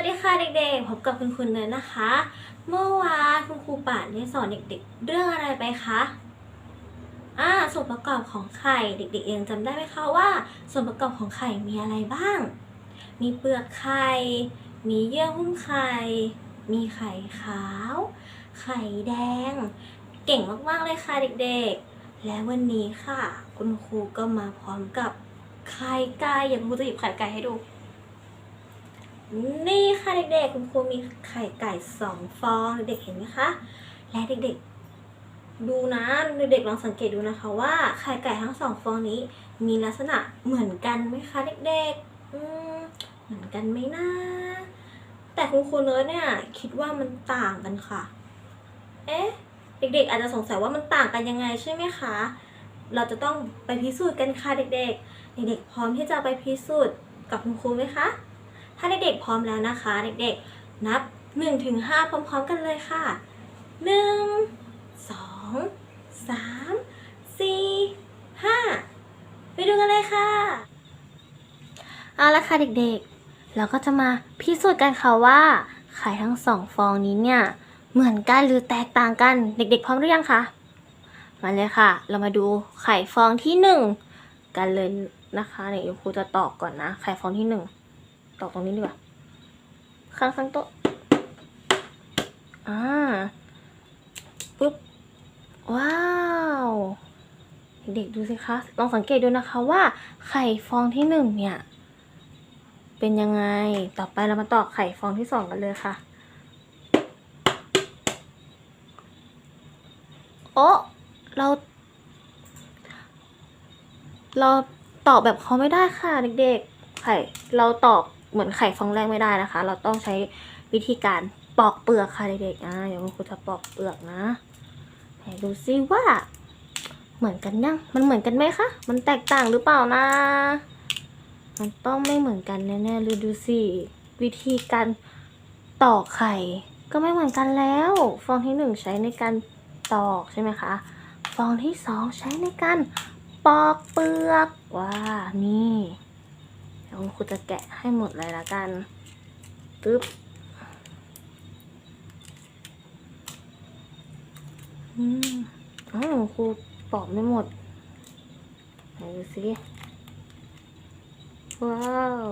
วัสดีค่ะเด็กๆ พบกับคุณคุณเลยนนะคะ เมื่อวานคุณครูป่านได้สอนเด็กๆ เรื่องอะไรไปคะอ่าส่วนประกอบของไข่เด็กๆเองจำได้ไหมคะว่า ส่วนประกอบของไข่มีอะไรบ้าง มีเปลือกไข่ มีเยื่อหุ้มไข่ มีไข่ขาว ไข่แดง เก่งมากๆเลยค่ะเด็กๆ และวันนี้ค่ะ คุณครูก็มาพร้อมกับไข่ไก่อย่างครูจะหยิบไข่ไก่ให้ดู นี่ค่ะเด็กๆ คุณครูมีไข่ไก่สองฟองเด็กเห็นไหมคะ และเด็กๆ ดูนะเด็กๆลองสังเกตดูนะคะว่าไข่ไก่ทั้งสองฟองนี้ มีลักษณะเหมือนกันไหมคะเด็กๆอืมเหมือนกันไหมนะ แต่คุณครูเนิร์ดเนี่ยคิดว่ามันต่างกันค่ะ เอ๊ะเด็กๆ อาจจะสงสัยว่ามันต่างกันยังไงใช่ไหมคะ เราจะต้องไปพิสูจน์กันค่ะเด็กๆ เด็กๆ พร้อมที่จะไปพิสูจน์กับคุณครูไหมคะ ถ้าเด็กๆพร้อมแล้วนะคะ เด็กๆนับ1ถึง5พร้อมๆกันเลยค่ะ 1 2 3 4 5 ไปดูกันเลยค่ะ เอาละค่ะเด็กๆ เราก็จะมาพิสูจน์กันค่ะว่าไข่ทั้งสองฟองนี้เนี่ย เหมือนกันหรือแตกต่างกันเด็กๆ พร้อมหรือยังคะมาเลยค่ะ เรามาดูไข่ฟองที่หนึ่งกันเลยนะคะเนี่ยเดี๋ยวครูจะตอกก่อนนะ ไข่ฟองที่หนึ่ง ตอกตรงนี้ดีกว่าข้างข้างโต๊ะอ่าปุ๊บ ว้าว เด็กๆดูสิคะ ลองสังเกตดูนะคะว่าไข่ฟองที่หนึ่งเนี่ย เป็นยังไง ต่อไปเรามาตอกไข่ฟองที่สองกันเลยค่ะ โอ้เรา เราตอกแบบเขาไม่ได้ค่ะเด็กๆ ไข่ เราตอก เหมือนไข่ฟองแรกไม่ได้นะคะ เราต้องใช้วิธีการปอกเปลือกค่ะเด็กๆอ่าเดี๋ยวคุณครูจะปอกเปลือกนะไหนดูซิว่า เหมือนกันยังมันเหมือนกันไหมคะ มันแตกต่างหรือเปล่านะ มันต้องไม่เหมือนกันแน่ๆเลยดูสิวิธีการตอกไข่ ก็ไม่เหมือนกันแล้ว ฟองที่หนึ่งใช้ในการตอกใช่ไหมคะฟองที่สองใช้ในการปอกเปลือกว่านี่ คุณครูจะแกะให้หมดเลยละกันปึ๊บอืมอ๋อครูปอกไม่หมดไหนดูสิว้าว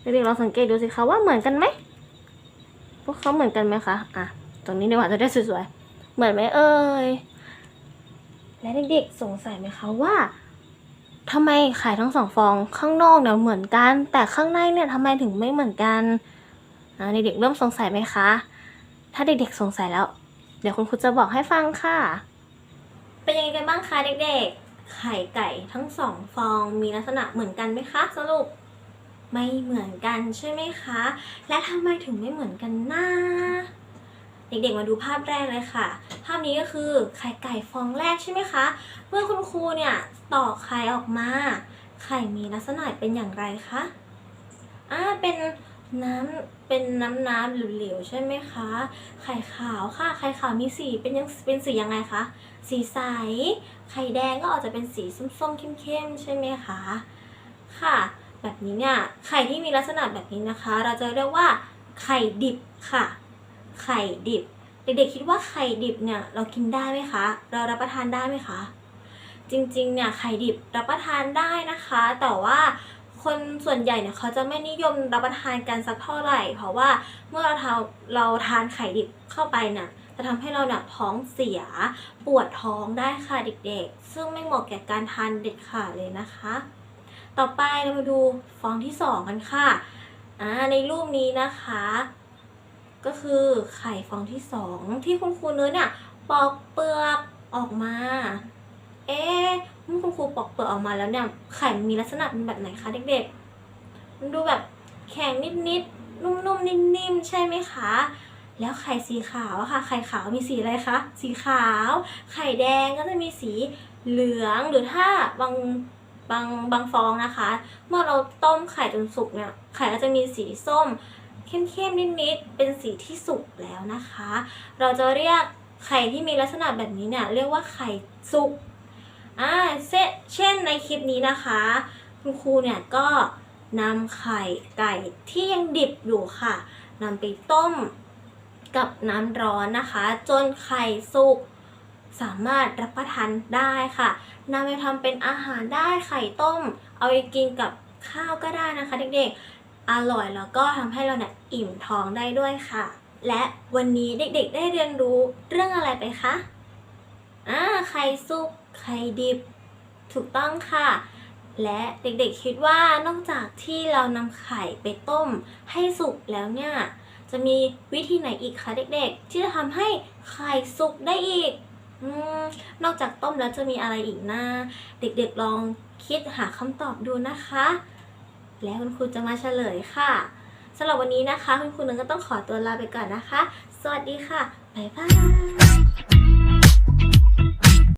เด็กๆลองสังเกตดูสิคะว่าเหมือนกันไหมพวกเขาเหมือนกันไหมคะอะตรงนี้ดีกว่าจะได้สวยๆเหมือนไหมเอ่ยและเด็กๆสงสัยไหมคะว่า ทำไมไข่ทั้งสองฟองข้างนอกเนี่ยเหมือนกัน แต่ข้างในเนี่ยทำไมถึงไม่เหมือนกันอ่าเด็กๆเริ่มสงสัยไหมคะ ถ้าเด็กๆสงสัยแล้ว เดี๋ยวคุณครูจะบอกให้ฟังค่ะ เป็นยังไงกันบ้างคะเด็กๆ ไข่ไก่ทั้งสองฟองมีลักษณะเหมือนกันไหมคะสรุปไม่เหมือนกันใช่ไหมคะ และทำไมถึงไม่เหมือนกันนะเด็กๆมาดูภาพแรกเลยค่ะ ภาพนี้ก็คือไข่ไก่ฟองแรกใช่ไหมคะ เมื่อคุณครูเนี่ย ตอกไข่ออกมา ไข่มีลักษณะเป็นอย่างไรคะอ่าเป็นน้ำเป็นน้ำน้ำเหลวๆใช่ไหมคะ ไข่ขาวค่ะ ไข่ขาวมีสีเป็นยังเป็นสียังไงคะ สีใส ไข่แดงก็อาจจะเป็นสีส้มๆเข้มๆใช่ไหมคะ ค่ะ แบบนี้เนี่ย ไข่ที่มีลักษณะแบบนี้นะคะ เราจะเรียกว่า ไข่ดิบค่ะ ไข่ดิบ เด็กๆคิดว่าไข่ดิบเนี่ยเรากินได้ไหมคะ เรารับประทานได้ไหมคะ จริงๆเนี่ยไข่ดิบรับประทานได้นะคะ แต่ว่าคนส่วนใหญ่เนี่ยเขาจะไม่นิยมรับประทานกันสักเท่าไหร่ เพราะว่าเมื่อเราทานเราทานไข่ดิบเข้าไปเนี่ยจะทำให้เราเนี่ยท้องเสียปวดท้องได้ค่ะเด็กๆ ซึ่งไม่เหมาะแก่การทานเด็ดขาดเลยนะคะ ต่อไปเรามาดูฟองที่สองกันค่ะอ่าในรูปนี้นะคะ ก็คือไข่ฟองที่สองที่คุณครูเนื้อเนี่ยปอกเปลือกออกมา เอ๊ะเมื่อคุณครู ปอกเปลือกออกมาแล้วเนี่ยไข่มีลักษณะเป็นแบบไหนคะเด็กๆมันดูแบบแข็งนิดๆนุ่มๆนิ่มๆใช่ไหมคะแล้วไข่สีขาวอะค่ะไข่ขาวมีสีอะไรคะสีขาว ไข่แดงก็จะมีสีเหลืองหรือถ้าบางบางบางฟองนะคะ เมื่อเราต้มไข่จนสุกเนี่ยไข่ก็จะมีสีส้มเข้มๆนิดๆเป็นสีที่สุกแล้วนะคะ เราจะเรียกไข่ที่มีลักษณะแบบนี้เนี่ยเรียกว่าไข่สุก อ่าเช่นในคลิปนี้นะคะ คุณครูเนี่ยก็นำไข่ไก่ที่ยังดิบอยู่ค่ะนำไปต้มกับน้ำร้อนนะคะ จนไข่สุกสามารถรับประทานได้ค่ะนำไปทำเป็นอาหารได้ไข่ต้ม เอาไปกินกับข้าวก็ได้นะคะเด็กๆ อร่อยแล้วก็ทำให้เราเนี่ยอิ่มท้องได้ด้วยค่ะ และวันนี้เด็กๆได้เรียนรู้เรื่องอะไรไปคะ อ่าไข่สุกไข่ดิบ ถูกต้องค่ะ และเด็กๆคิดว่านอกจากที่เรานำไข่ไปต้มให้สุกแล้วเนี่ย จะมีวิธีไหนอีกคะเด็กๆ ที่จะทำให้ไข่สุกได้อีกอนอกจากต้มแล้วจะมีอะไรอีกนะเด็กๆลองคิดหาคำตอบดูนะคะ แล้วคุณครูจะมาเฉลยค่ะสำหรับวันนี้นะคะ คุณครูนึงก็ต้องขอตัวลาไปก่อนนะคะ สวัสดีค่ะ บ๊ายบาย